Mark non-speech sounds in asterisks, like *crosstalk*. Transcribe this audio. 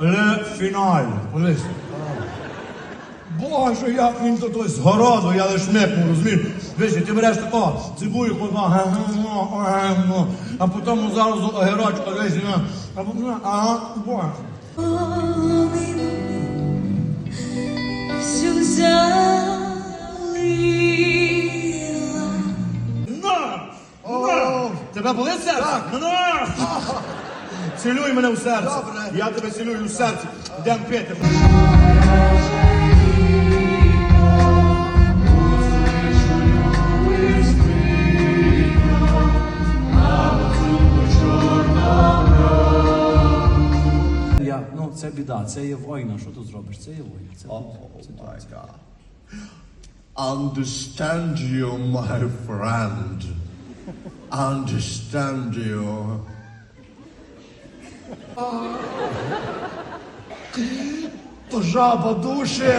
Ле фіналь. Колись. Боже, як він тут ось з городу, я лиш мекну, розумієш? Виші, ти береш тако, цибульку, ага, ага, а потім зараз огірочка, виші, а потім, ага, боже. Всю залила. На! На! Тебе болить серце? Так. На! *laughs* Цілюй мене в. Добре. Я тебе цілюю в серце. Йдемо пити. Я, ну це біда, це є війна. Що тут зробиш? Це є війна. Це Oh my God. Understand you, my friend. Understand you. То жаба душі.